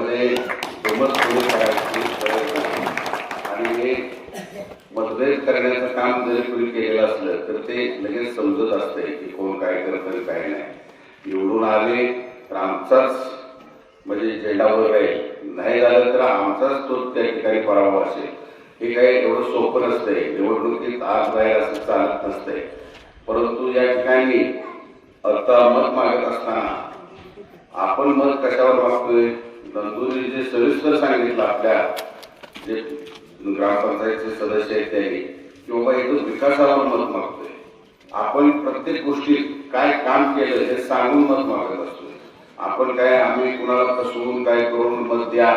त्यामध्ये गमत सुरू करायची आणि हे मतभेद करण्याचं काम जरी कोणी केलेलं असलं तर ते लगेच समजत असते की कोण काय करतं काय नाही. निवडून आले तर आमचाच म्हणजे झेंडा राहील. नाही झालं तर आमचाच तो त्या ठिकाणी पराभव असेल. हे काही एवढं सोपं नसतंय. निवडणुकीत आज बाहेर असं चालत नसतंय. परंतु या ठिकाणी आता मत मागत असताना आपण मत कशावर मागतोय? नंदुरी जे सविस्तर सांगितलं आपल्या जे ग्रामपंचायतचे सदस्य आहेत त्यांनी की बाबा इथं विकासाला मत मागतोय. आपण प्रत्येक गोष्टीत काय काम केलं हे सांगून मत मागत असतो. आपण काय आम्ही कुणाला फसवून काय करून मत द्या?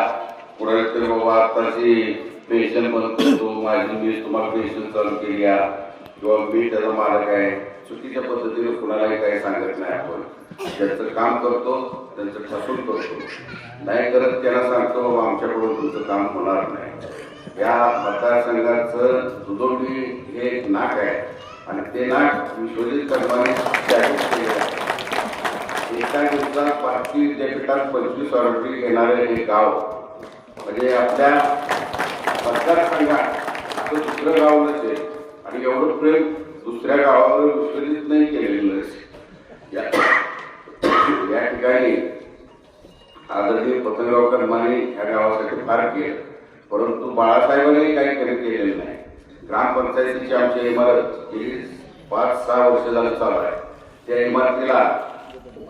कुणाला तरी बाबा आताची पेन्शन बंद करतो माझी मी तुम्हाला पेन्शन चालू केली आहे. किंवा मी त्याचा मालक आहे. चुकीच्या पद्धतीने कुणालाही काही सांगत नाही आपण. त्यांचं काम करतो त्यांचं ठसून करतो. नाही करत त्याला सांगतो बाबा आमच्याकडून तुमचं काम होणार नाही. या मतदारसंघाचं दुदोंडी हे एक नाक आहे आणि ते नाक विश्वजित कर्माने एका दिवसात पाचवी विद्यापीठात पंचवीस ऑर्डरी घेणारे हे गाव म्हणजे आपल्या मतदारसंघात असं दुसरं गाव नसेल आणि एवढं प्रेम दुसऱ्या गावावर विश्वजित नाही केलेलं नसेल या ठिकाणी आदरणीय पतंगराव कर्माने ह्या गावासाठी फार केलं. परंतु बाळासाहेबांनी काही कमी केलेलं नाही. ग्रामपंचायतीची आमची इमारत गेली पाच सहा वर्ष झालं चालू आहे. त्या इमारतीला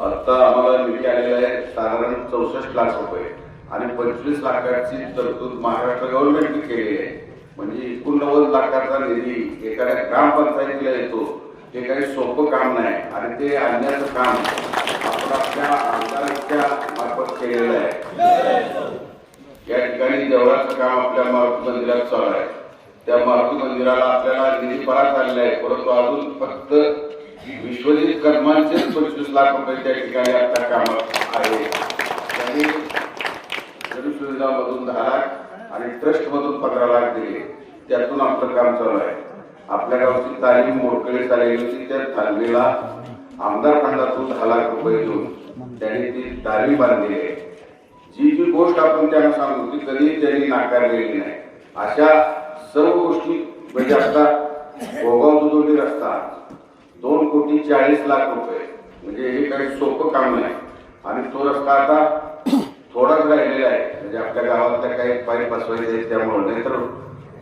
आता आम्हाला निधी आलेला आहे साधारण चौसष्ट लाख रुपये आणि पंचवीस लाखाची तरतूद महाराष्ट्र गव्हर्नमेंटने केलेली आहे. म्हणजे एकोणनव्वद लाखाचा निधी एखाद्या ग्रामपंचायतीला येतो हे काही सोपं काम नाही आणि ते आणण्याचं काम आपण आपल्या आमदारांच्या मार्फत केलेलं आहे. या ठिकाणी देवळाचं काम आपल्या मारुती मंदिरात चालू आहे. त्या मारुती मंदिराला आपल्याला निधी परत आलेला आहे. परंतु अजून फक्त विश्वजित कर्मांचे पंचवीस लाख रुपये त्या ठिकाणी आता कामात आहे. त्यांनी जनसुविधामधून दहा लाख आणि ट्रस्टमधून पंधरा लाख दिले. त्यातून आपलं काम चालू आहे. आपल्या गावची तालीम मोडकळी चालली होती त्या तालमीला आमदार फंडातून दहा लाख रुपये देऊन त्यांनी ती तालीम बांधली आहे. जी जी गोष्ट आपण त्यांना सांगू ती कधीही त्यांनी नाकारलेली नाही. अशा सर्व गोष्टी म्हणजे आता गोगाव दुधोटी रस्ता दोन कोटी चाळीस लाख रुपये म्हणजे हे काही सोपं काम नाही. आणि तो रस्ता आता थोडाच राहिलेला आहे. म्हणजे आपल्या गावात काही पाईप बसवायचे त्यामुळे नाहीतर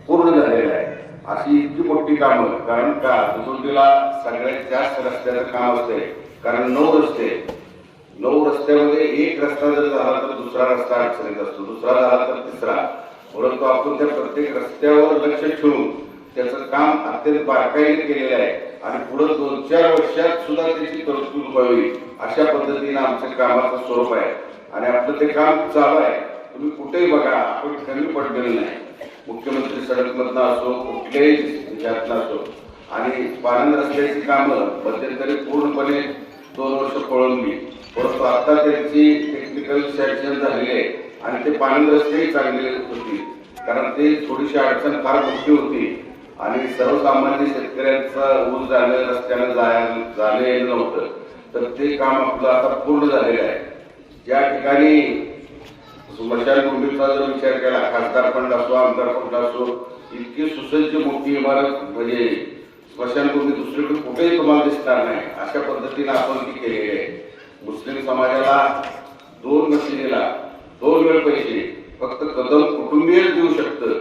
पूर्ण झालेला आहे. अशी इतकी मोठी कामं. कारण का? दुधोटीला सगळ्यात जास्त रस्त्याचं काम असते. कारण नऊ रस्ते. नऊ रस्त्यामध्ये एक रस्ता जर झाला तर दुसरा रस्ता अडचणीत असतो. दुसरा झाला तर तिसरा. परंतु आपण त्या प्रत्येक रस्त्यावर लक्ष ठेवून त्याचं काम अत्यंत बारकाईने केलेलं आहे. आणि पुढे दोन चार वर्षात सुद्धा त्याची तरतूद व्हावी अशा पद्धतीने आमच्या कामाचं स्वरूप आहे. आणि आपलं ते काम चालू आहे. तुम्ही कुठेही बघा आपण कमी पडलेलं नाही. मुख्यमंत्री सडकमधनं असो कुठल्याही ह्यातनं असो. आणि पानंद रस्त्याची कामं मध्यंतरी पूर्णपणे दोन वर्ष पळवली परंतु आता त्यांची टेक्निकल सॅक्शन झालेली आहे आणि ते पानंद रस्तेही चांगले होती कारण ते थोडीशी अडचण फार मोठी होती. आणि सर्वसामान्य शेतकऱ्यांचा ऊस जाणं रस्त्यानं जाय जाणं येणं नव्हतं. तर ते काम आपलं आता पूर्ण झालेलं आहे. ज्या ठिकाणी स्मशानभूमीचा जर विचार केला खासदार फंड असो आमदार फंड असो इतकी सुसज्ज मोठी इमारत म्हणजे स्मशानभूमी दुसरीकडे कुठेही तुम्हाला दिसणार नाही अशा पद्धतीने आपण ती केलेली आहे. मुस्लिम समाजाला दोन मशिनीला दोन वेळ पैसे फक्त कदम कुटुंबीय देऊ शकतं.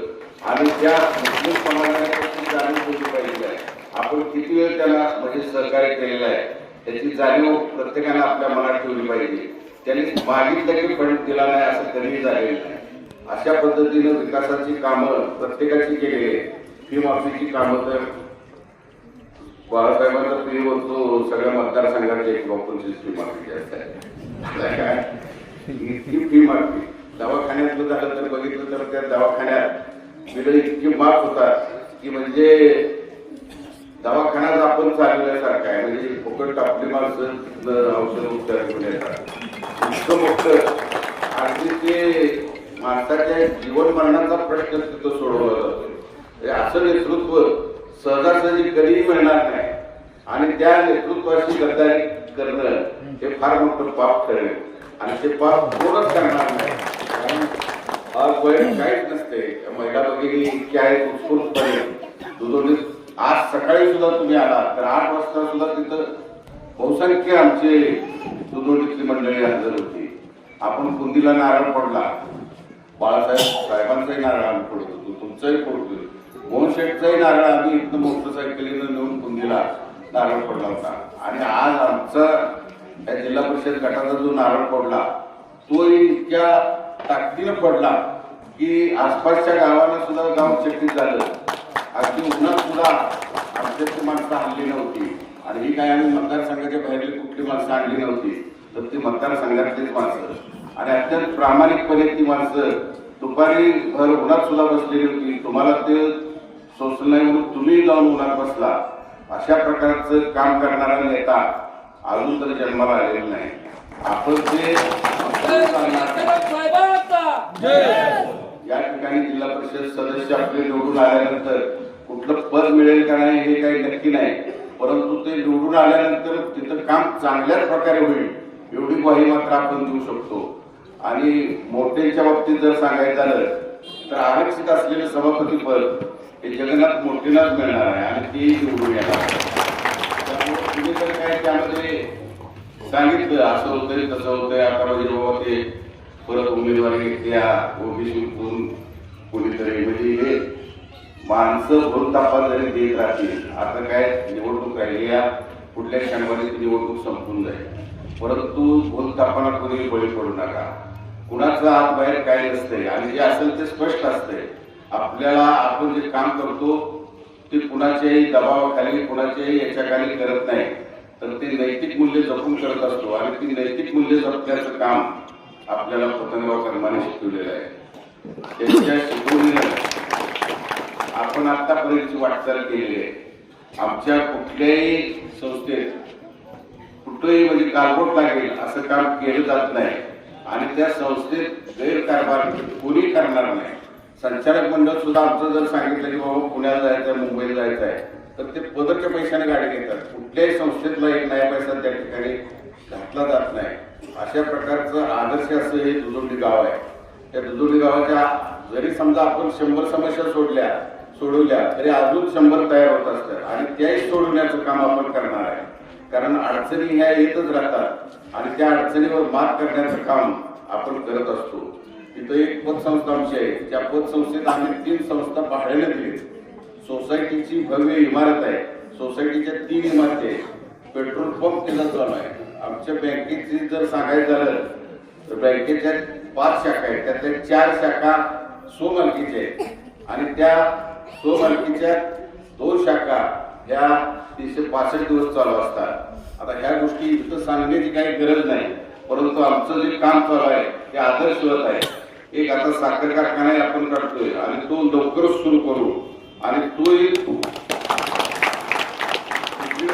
आणि त्या मुस्लिम समाजाने जाणीव केली पाहिजे. आहे आपण किती वेळ त्याला म्हणजे सहकार्य केलेलं आहे त्याची जाणीव प्रत्येकाने आपल्या मनात ठेवली पाहिजे. त्यांनी मागितलं तरी फंड दिला नाही असं कधीही झालेलं नाही. अशा पद्धतीनं विकासाची कामं प्रत्येकाची केलेली आहे फी माफीची कामं तर बाळासाहेबांचा फी म्हणतो सगळ्या मतदारसंघाची एक पंचवीस फी माफी जास्त काय? इतकी फी माफी. दवाखान्यातलं झालं तर बघितलं तर त्या दवाखान्यात बिलं इतकी माफ होतात की म्हणजे दवाखान्यात आपण चालल्यासारखं आहे. म्हणजे फुकट आपली माणसं औषध उपचार घेऊन येतात. इतकं मोठं ते माणसाच्या जीवन मरणाचा प्रश्न तिथं सोडवला. जातो असं नेतृत्व सहजासहजी कधीही मिळणार नाही. आणि त्या नेतृत्वाची गद्दारी करणं हे फार मोठं पाप ठरेल. आणि ते पाप कोणच करणार नाही. कारण वय काहीच नसते. महिला भगिनी इतकी आहे उत्स्फूर्तपणे. दुधोडी आज सकाळी सुद्धा तुम्ही आला तर आठ वाजता सुद्धा तिथं बहुसंख्य आमचे दुधोडीतली मंडळी हजर होती. आपण कुंदीला नारळ पडला बाळासाहेब साहेबांचाही नारळ आम्ही पडतो होतो तुमचाही पडतो मोहनशेठचाही नारळ आम्ही इथनं मोटरसायकलीनं नेऊन कुंदीला नारळ पडला होता. आणि आज आमचा या जिल्हा परिषद गटाचा जो नारळ पडला तो इतक्या ताकदीनं पडला की आसपासच्या गावाला सुद्धा गाव चकित झालं. अगदी उन्हात सुद्धा आमच्यातली माणसं आणली नव्हती. आणि ही काय आम्ही मतदारसंघाच्या बाहेरली कुठली माणसं आणली नव्हती. तर ती मतदारसंघातलीच माणसं. आणि अत्यंत प्रामाणिकपणे ती माणसं दुपारी भर उन्हात सुद्धा बसलेली होती. तुम्हाला ते सोसलं नाही म्हणून तुम्ही जाऊन उन्हात बसला. अशा प्रकारचं काम करणारा नेता अजून तरी जन्माला आलेला नाही. आपण ते या ठिकाणी जिल्हा परिषद सदस्य आपले निवडून आल्यानंतर कुठलं पद मिळेल का नाही हे काही नक्की नाही. परंतु ते निवडून आल्यानंतर तिथं काम चांगल्याच प्रकारे होईल. एवढी ग्वाही मात्र आपण देऊ शकतो. आणि मोठ्यांच्या बाबतीत जर सांगायचं झालं तर आरक्षित असलेलं सभापती पद हे जगन्नाथ मोठेलाच मिळणार आहे आणि ते निवडून येणार त्यामुळे तुम्ही तर काय त्यामध्ये सांगितलं असं होतंय तसं होतंय आता म्हणजे बाबा ते परत उमेदवारी घेतल्या ओबीसीतून कोणीतरी म्हणजे हे माणसं भूलतापा जरी देत राहतील आता काय निवडणूक राहिली या पुढल्या शनिवारी निवडणूक संपून जाईल? परंतु भूलतापांना कोणी बळी पडू नका. कुणाचं आत बाहेर काय नसतंय आणि जे असेल ते स्पष्ट असतंय आपल्याला आपण जे काम करतो ते कुणाच्याही दबावाखाली कुणाच्याही याच्याखाली करत नाही. तर ते नैतिक मूल्य जपून करत असतो आणि ती नैतिक मूल्य जपण्याचं काम आपल्याला पतंगराव कर्माने शिकवलेलं आहे. त्यांच्या शिकवणीनं आपण आतापर्यंतची वाटचाल केलेली आहे. आमच्या कुठल्याही संस्थेत कुठंही म्हणजे कारबोट लागेल असं काम केलं जात नाही. आणि त्या संस्थेत गैरकारभार कोणी करणार नाही. संचालक मंडळ सुद्धा आमचं जर सांगितलं की बाबा पुण्याला जायचं आहे मुंबईला जायचं आहे तर ते पदरच्या पैशाने गाडी घेतात. कुठल्याही संस्थेतला एक नया पैसा त्या ठिकाणी घातला जात नाही. अशा प्रकारचं आदर्श असं हे दुधोंडी गाव आहे. त्या दुधोंडी गावाच्या जरी समजा आपण शंभर समस्या सोडल्या सोडवल्या तरी अजून शंभर तयार होत असतात. आणि त्याही सोडवण्याचं काम आपण करणार आहे. कारण अडचणी ह्या येतच राहतात आणि त्या अडचणीवर मात करण्याचं काम आपण करत असतो. तिथं एक पतसंस्था आमची आहे. त्या पतसंस्थेत आम्ही तीन संस्था भाड्याने दिली. सोसायटीची भव्य इमारत आहे. सोसायटीच्या तीन इमारती आहेत. पेट्रोल पंप केला चालू आहे. आमच्या बँकेची जर सांगायचं झालं तर बँकेच्या पाच शाखा आहेत. त्यातल्या चार शाखा स्वमालकीच्या आहेत. आणि त्या स्वमालकीच्या दोन शाखा ह्या तीनशे पासष्ट दिवस चालू असतात. आता ह्या गोष्टी इथं सांगण्याची काही गरज नाही. परंतु आमचं जे काम चालू आहे ते आदर्शवत आहे. एक आता साखर कारखाना आपण काढतोय आणि तो लवकरच सुरू करू. आणि तोही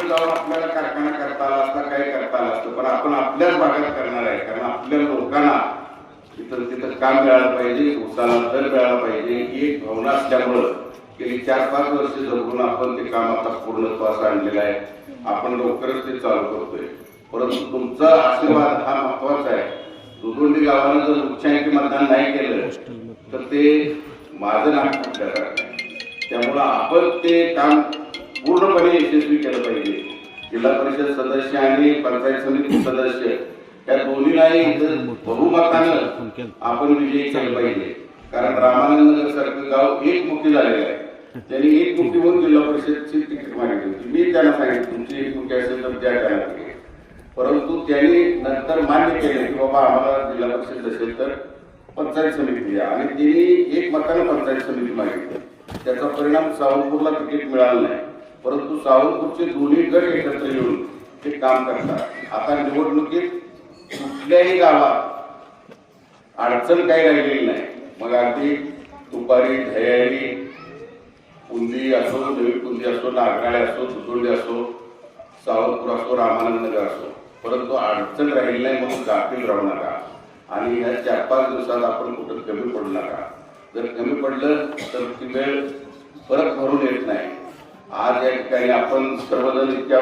जाऊन आपल्याला कारखाना करता आला असता काय करता आला असतं. पण आपण आपल्याच भागात करणार आहे. कारण आपल्या लोकांना तिथं तिथं काम मिळालं पाहिजे उसाला दर मिळाला पाहिजे. ही एक भावना असल्यामुळं गेली चार पाच वर्ष जगून आपण ते काम आता पूर्णत्वास आणलेलं आहे. आपण लवकरच ते चालू करतोय. परंतु तुमचा आशीर्वाद हा महत्त्वाचा आहे. दुधोंडी गावानं जर उच्चांकी मतदान नाही केलं तर ते माझं नाम कुठल्यासारखं त्यामुळं आपण ते काम पूर्णपणे यशस्वी केलं पाहिजे. जिल्हा परिषद सदस्य आणि पंचायत समिती सदस्य या दोन्हीलाही बहुमतानं आपण विजयी केलं पाहिजे. कारण रामानंद सारखं गाव एकमुखी झालेलं आहे. त्यांनी एकमुखी होऊन जिल्हा परिषदची तिकीट मागितली होती. मी त्यांना सांगितलं तुमची एक एकमुखी असेल तर त्या करायला परंतु त्यांनी नंतर मान्य केले की बाबा आम्हाला जिल्हा परिषद असेल तर पंचायत समिती द्या. आणि त्यांनी एक मतानं पंचायत समिती मागितली. त्याचा परिणाम सावंतपूरला तिकीट मिळालं नाही. परंतु सावंतपूरचे दोन्ही गट एकत्र येऊन ते काम करतात. आता निवडणुकीत कुठल्याही गावात अडचण काही राहिलेली नाही. मग अगदी दुपारी धयारी कुंदी असो नवी कुंदी असो नागराळे असो दुतोंडी असो सावंतपूर असो रामानंद नगर असो परंतु अडचण राहिली नाही म्हणून गाफील राहू नका. आणि ह्या चार पाच दिवसात आपण कुठं कमी पडू नका. जर कमी पडलं तर ती वेळ परत भरून येत नाही. आज या ठिकाणी आपण सर्वजण इतक्या